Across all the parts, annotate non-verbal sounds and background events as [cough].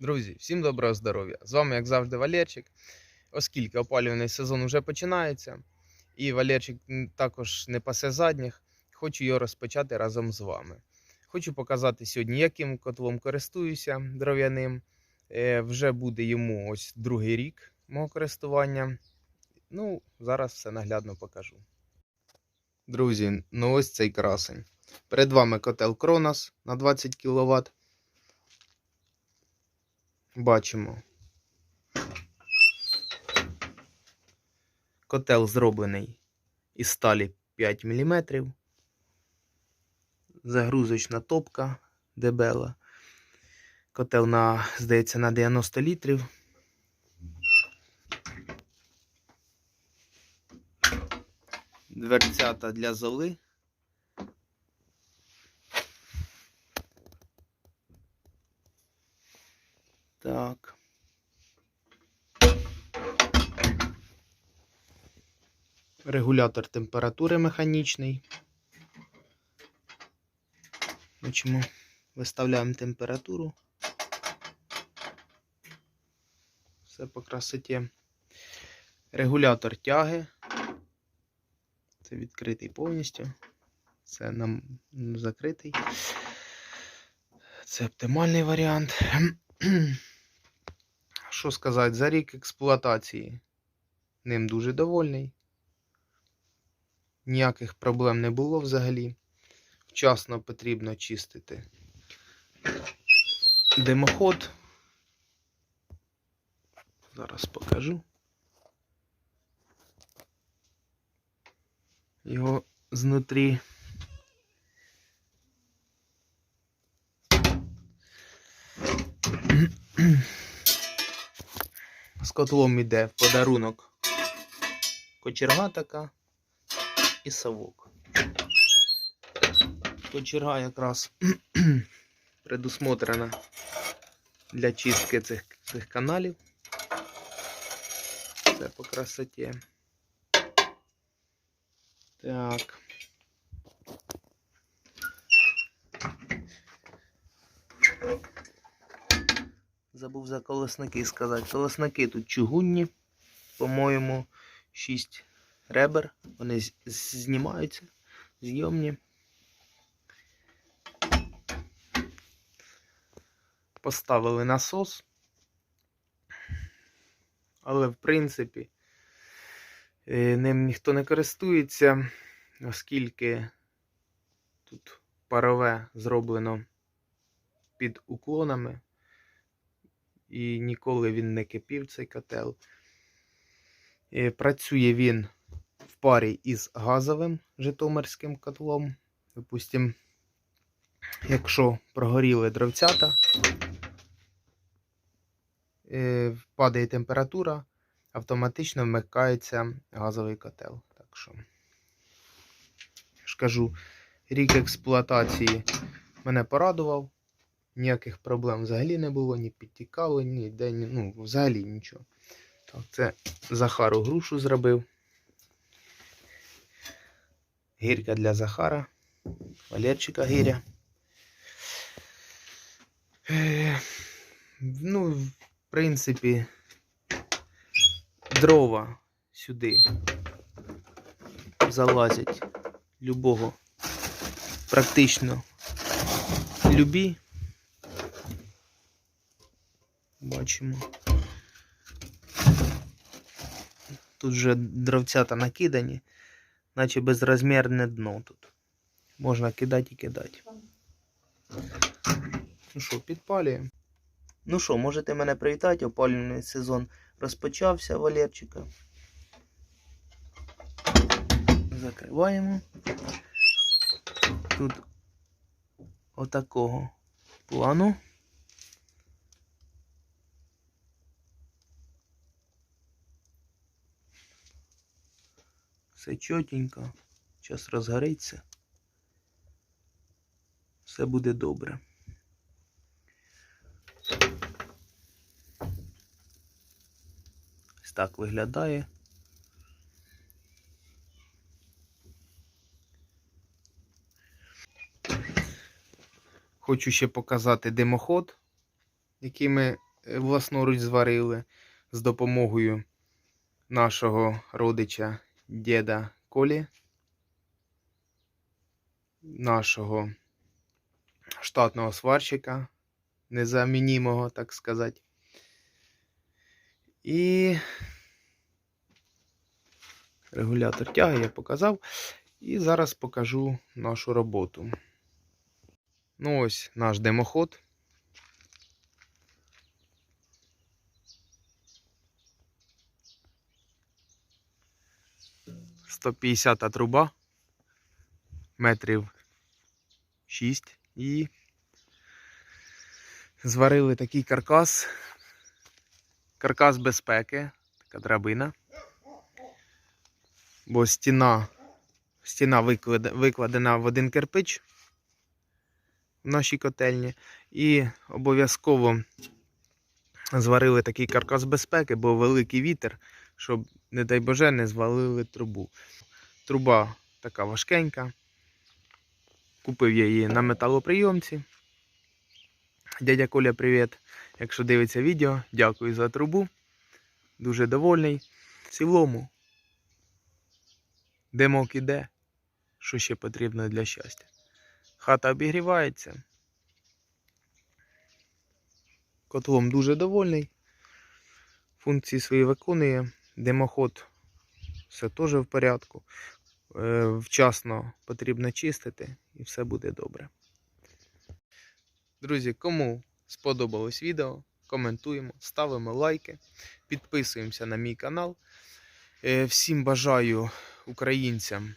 Друзі, всім доброго здоров'я! З вами, як завжди, Валерчик. Оскільки опалювальний сезон вже починається, і Валерчик також не пасе задніх, хочу його розпочати разом з вами. Хочу показати сьогодні, яким котлом користуюся дров'яним. Е, вже буде йому ось другий рік мого користування. Ну, зараз все наглядно покажу. Друзі, ну ось цей красень. Перед вами котел Кронос на 20 кВт. Бачимо. Котел зроблений із сталі 5 мм. Загрузочна топка дебела. Котел на, здається, на 90 літрів. Дверцята для золи. Так. Регулятор температури механічний. Бачимо, виставляємо температуру. Все по красоті. Регулятор тяги. Це відкритий повністю. Це нам закритий. Це оптимальний варіант. [clears throat] Що сказати, за рік експлуатації ним дуже довольний. Ніяких проблем не було взагалі. Вчасно потрібно чистити димоход. Зараз покажу. Його знутрі. [clears throat] Котлом іде в подарунок кочерга така і совок. Кочерга якраз [clears throat] предусмотрена для чистки цих, цих каналів. Це по красоті. Так. Забув за колесники сказати. Колесники тут чугунні, по-моєму, 6 ребер. Вони знімаються, зйомні. Поставили насос. Але, в принципі, е, ним ніхто не користується, оскільки тут парове зроблено під уклонами. І ніколи він не кипів цей котел. Е, Працює він в парі із газовим житомирським котлом. Допустим, якщо прогоріли дровцята, е, падає температура, автоматично вмикається газовий котел. Так що, я ж кажу, рік експлуатації мене порадував. Ніяких проблем взагалі не було, ні підтікало, ні де, ні, ну, взагалі нічого. Так, це Захару грушу зробив. Гірка для Захара. Валерчика гіря. Е, ну, в принципі, дрова сюди залазять любого. Практично любі. Бачимо. Тут вже дровцята накидані, наче безрозмірне дно тут. Можна кидати і кидати. Ну що, підпалюємо. Ну що, можете мене привітати, опалювальний сезон розпочався Валерчика. Закриваємо. Тут отакого плану. Все чотенько. Зараз розгориться. Все буде добре. Ось так виглядає. Хочу ще показати димоход, який ми е, власноруч зварили з допомогою нашого родича діда Колі, нашого штатного сварщика, незамінімого, так сказати. І регулятор тяги я показав. І зараз покажу нашу роботу. Ну ось наш димоход. Сто п'ятдесята труба метрів 6 і зварили такий каркас. Каркас безпеки, така драбина. Бо стіна, стіна викладена в один кирпич в нашій котельні. І обов'язково зварили такий каркас безпеки, бо великий вітер, щоб, не дай Боже, не звалили трубу. Труба така важкенька. Купив я її на металоприйомці. Дядя Коля, привіт. Якщо дивиться відео, дякую за трубу. Дуже довольний. В цілому. Димок іде. Що ще потрібно для щастя? Хата обігрівається. Котлом дуже довольний. Функції свої виконує. Димоход все теж в порядку. Е, Вчасно потрібно чистити і все буде добре. Друзі, кому сподобалось відео, коментуємо, ставимо лайки, підписуємося на мій канал. Е, Всім бажаю українцям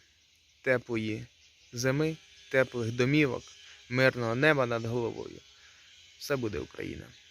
теплої зими, теплих домівок, мирного неба над головою. Все буде Україна!